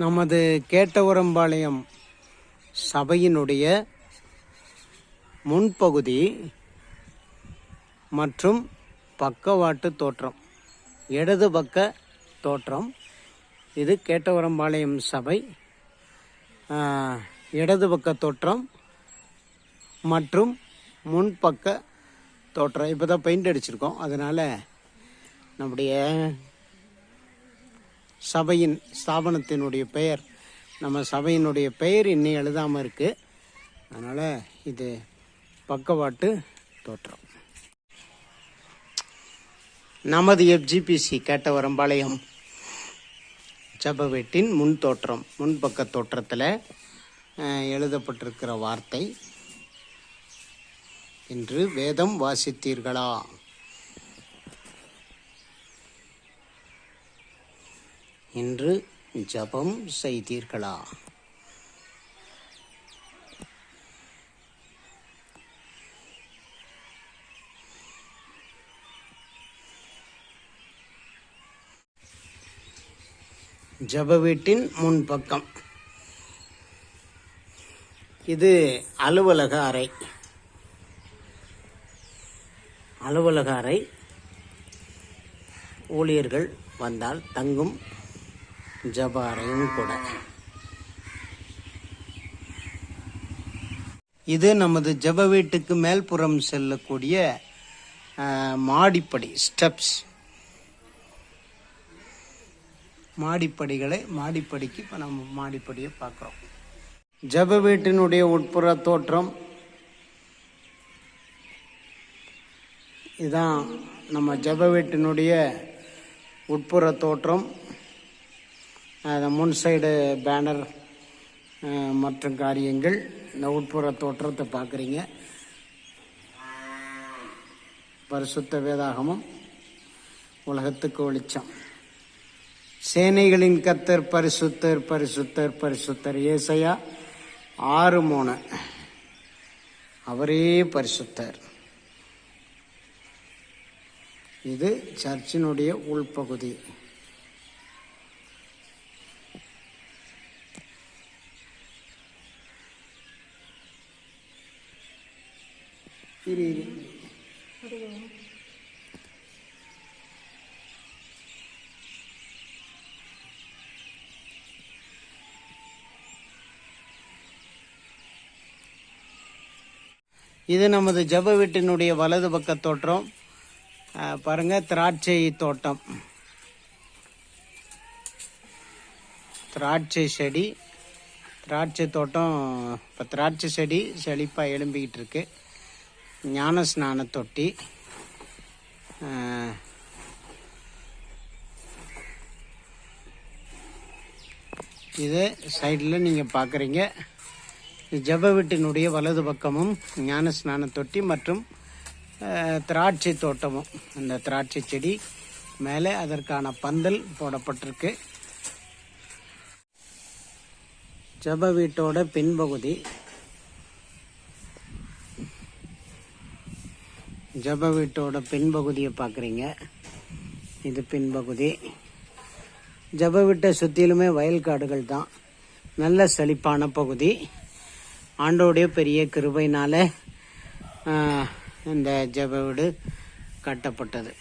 நமது கேட்டவரம்பாளையம் சபையினுடைய முன்பகுதி மற்றும் பக்கவாட்டு தோற்றம் இடது பக்க தோற்றம். இது கேட்டவரம்பாளையம் சபை இடது பக்க தோற்றம் மற்றும் முன்பக்க தோற்றம். இப்போ தான் பெயிண்ட் அடிச்சிருக்கோம். அதனால் நம்முடைய சபையின் ஸ்தாபனத்தினுடைய பெயர். நம்ம சபையினுடைய பெயர் இன்னும் எழுதாமல் இருக்குது அதனால் இது பக்கவாட்டு தோற்றம். நமது எஃப்ஜிபிசி கேட்டவரம்பாளையம் ஜபவீட்டின் முன் தோற்றம் முன்பக்க தோற்றத்தில் எழுதப்பட்டிருக்கிற வார்த்தை. இன்று வேதம் வாசித்தீர்களா? இன்று ஜபம் செய்தீர்களா? ஜப வீட்டின் முன்பக்கம். இது அலுவலக அறை. அலுவலக அறை. ஊழியர்கள் வந்தால் தங்கும் ஜப அறையும் கூட. இது நமது ஜப வீட்டுக்கு மேல்புறம் செல்லக்கூடிய மாடிப்படி ஸ்டெப்ஸ் மாடிப்படிகளை மாடிப்படிக்கு இப்போ நம்ம மாடிப்படியை பார்க்குறோம். ஜப வீட்டினுடைய உட்புற தோற்றம். இதுதான் நம்ம ஜப வீட்டினுடைய உட்புற தோற்றம். முன் சைடு பேனர் மற்றும் காரியங்கள். இந்த உட்புற தோற்றத்தை பார்க்குறீங்க. பரிசுத்த வேதாகமும் உலகத்துக்கு ஒளிச்சம் சேனைகளின் கத்தர் பரிசுத்தர் பரிசுத்தர் பரிசுத்தர். ஏசையா ஆறு மூணு அவரே பரிசுத்தர். இது சர்ச்சினுடைய உள்பகுதி. இரு இரு இது நமது ஜப வீட்டினுடைய வலது பக்க தோற்றம். பாருங்க திராட்சை தோட்டம். திராட்சை செடி. திராட்சை தோட்டம் இப்போ திராட்சை செடி செழிப்பாக எழும்பிக்கிட்டு இருக்குது ஞான ஸ்நான தொட்டி இது சைடில் நீங்கள் பார்க்குறீங்க ஜப வீட்டினுடைய வலது பக்கமும் ஞான ஸ்நான தொட்டி மற்றும் திராட்சை தோட்டமும். அந்த திராட்சை செடி மேலே அதற்கான பந்தல் போடப்பட்டிருக்கு. ஜப வீட்டோட பின்பகுதி ஜப வீட்டோட பின்பகுதியை பார்க்குறீங்க. இது பின்பகுதி. ஜப வீட்டை சுற்றிலுமே வயல் காடுகள் தான். நல்ல செழிப்பான பகுதி. ஆண்டோடைய பெரிய கிருபையினால இந்த ஜெப வீடு கட்டப்பட்டது.